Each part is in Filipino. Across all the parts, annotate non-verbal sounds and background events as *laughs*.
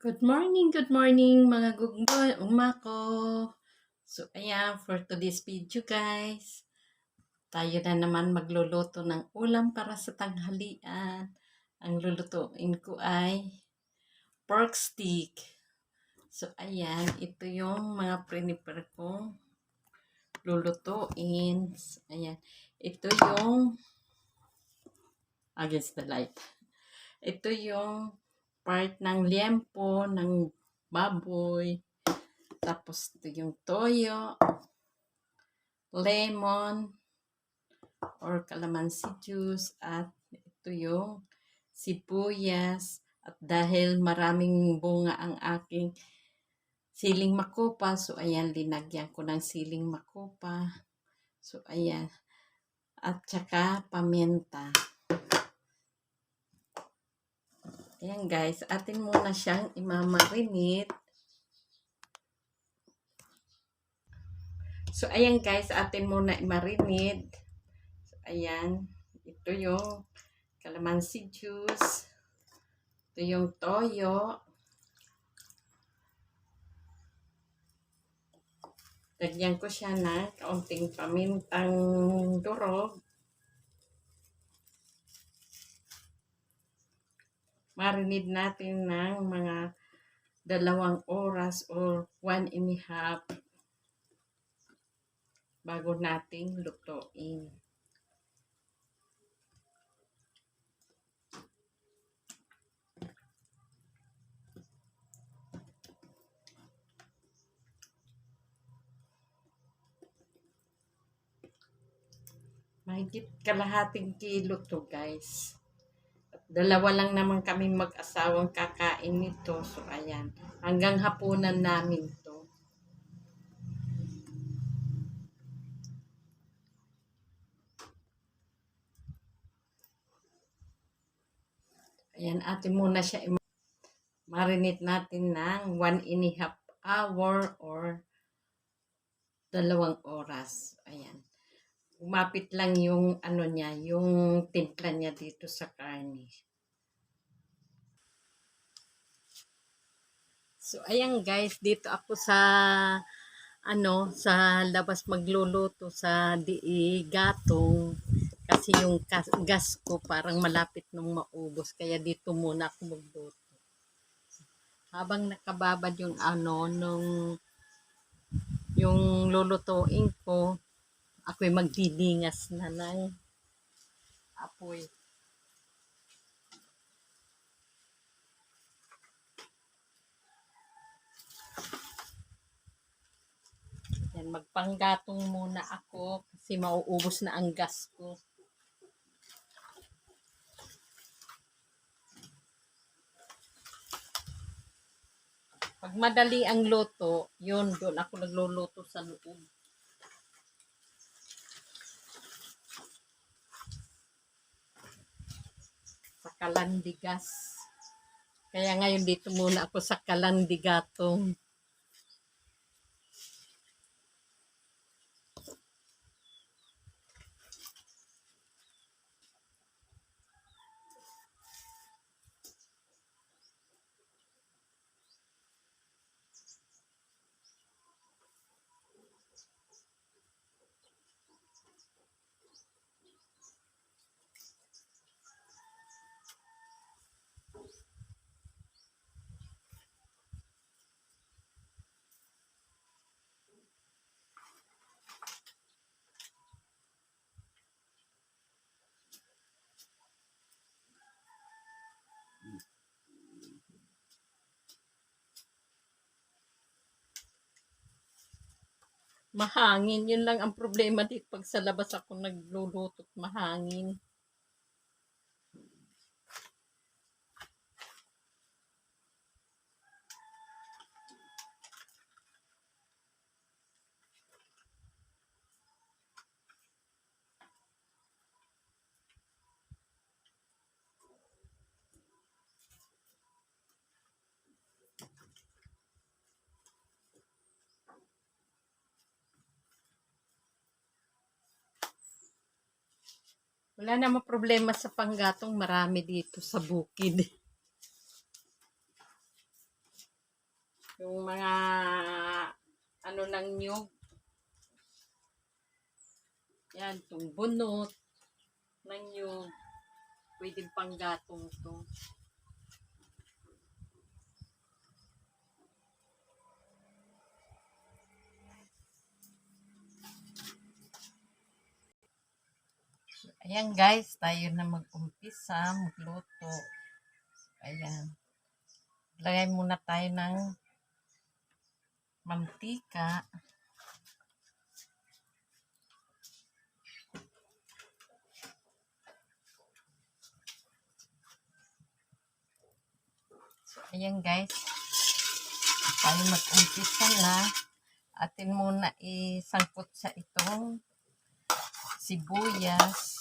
Good morning, good morning mga gugma ko. So, ayan, for today's video guys, tayo na naman magluluto ng ulam para sa tanghalian. Ang lulutuin ko ay pork stick. So, ayan, ito yung mga prepare kong lulutuin. So, ayan, ito yung against the light. Ito yung part ng liempo, ng baboy. Tapos yung toyo, lemon, or calamansi juice. At ito yung sibuyas. At dahil maraming bunga ang aking siling makopa, so ayan, linagyan ko ng siling makopa. So ayan. At saka paminta. Ayan guys, atin muna siyang imamarinate. So ayan guys, atin muna imarinate. So ayan, ito yung calamansi juice. Ito yung toyo. Lagyan ko siya ng kaunting pamintang durog. Marinate natin ng mga dalawang oras or one and a half bago nating lutuin. Mahigit kalahating kilo to guys. Dalawa lang naman kami mag-asawang kakain nito. So, ayan. Hanggang hapunan namin to. Ayan, atin muna siya marinate natin ng one and a half hour or dalawang oras. Ayan. Umapit lang yung ano niya, yung timpla niya dito sa karne. So, ayan guys, dito ako sa ano, sa labas magluluto sa di gatong kasi yung gas ko parang malapit nung maubos kaya dito muna ako magluto. Habang nakababad yung ano nung yung lulutuin ko, ako'y magdidingas na ng apoy. Yan, magpanggatong muna ako kasi mauubos na ang gas ko. Pag madali ang luto, yun, doon ako nagluluto sa loob. Kalandigas. Kaya ngayon dito muna ako sa Kalandigatong. Mahangin. Yun lang ang problema dito pag sa labas ako nagluluto mahangin. Wala namang problema sa panggatong marami dito sa bukid. *laughs* Yung mga ano ng nyug. Yan, itong bunot ng nyug. Pwede panggatong to. Ayan guys, tayo na mag-umpisa, magluto. Ayan. Lagay muna tayo ng mantika. So, ayan guys. Tayo mag-umpisa na. Atin muna isangkot sa itong sibuyas.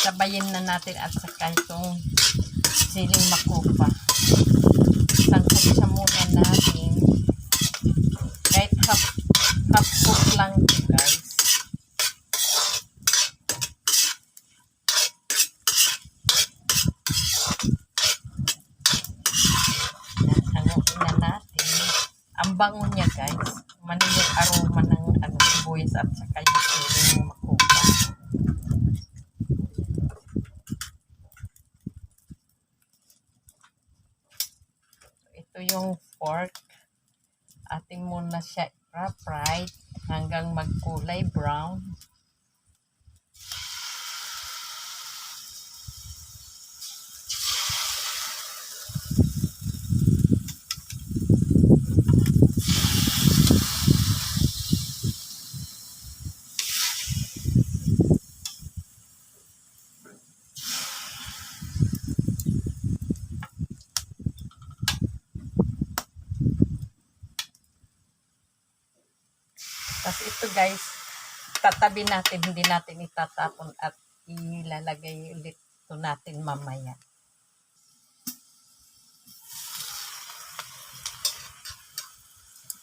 Sabayin na natin at saka itong siling makupa. Sangkot siya muna natin. Kahit half, half cook lang guys. Ang bango niya, guys. Mano yung aroma ng ano, sibuyas at saka yung siling makupa. Ito yung pork. Ating muna siya i-fried hanggang magkulay brown. Tapos ito guys, tatabi natin, hindi natin itatapon at ilalagay ulit ito natin mamaya.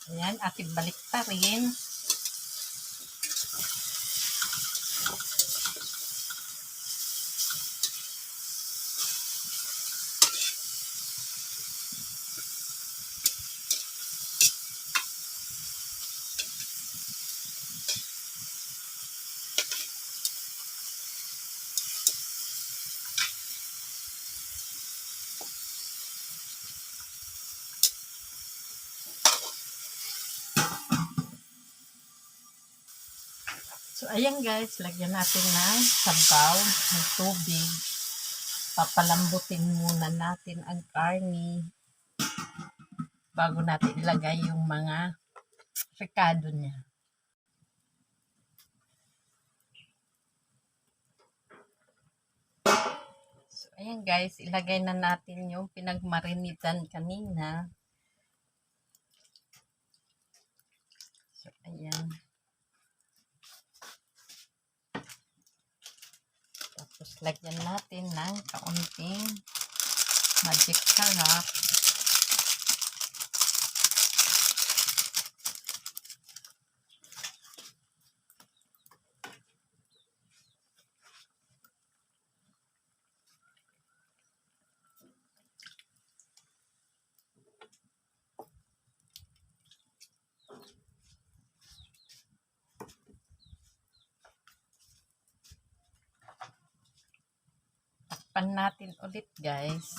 Ayan, ating balik pa rin. Ayan guys, lagyan natin ng sabaw, ng tubig. Papalambutin muna natin ang karni bago natin ilagay yung mga rekado niya. So, ayan guys, ilagay na natin yung pinagmarinitan kanina. So, ayan. Tapos lagyan natin ng kaunting magic sarap. Takpan natin ulit guys.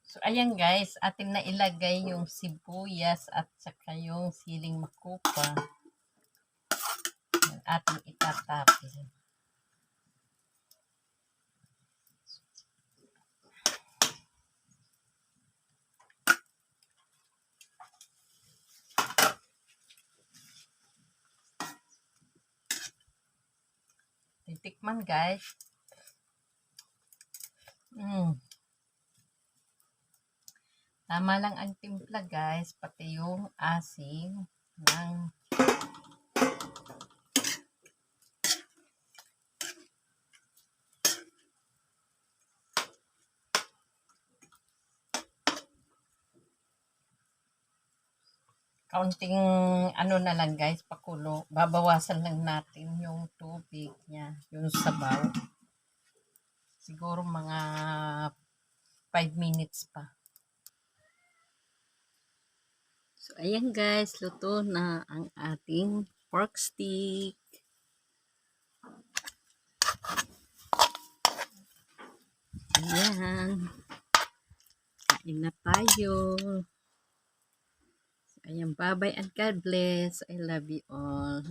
So ayan guys, atin na ilagay yung sibuyas at saka yung siling makupa. Ating itatapin. Titikman guys. Mm. Tama lang ang timpla guys, pati yung asim ng kaunting ano na lang guys, pakulo. Babawasan lang natin yung tubig niya, yung sabaw. Siguro mga 5 minutes pa. So, ayan guys, luto na ang ating pork stick. Ayan. Kain na tayo. Ayan, bye-bye and God bless. I love you all.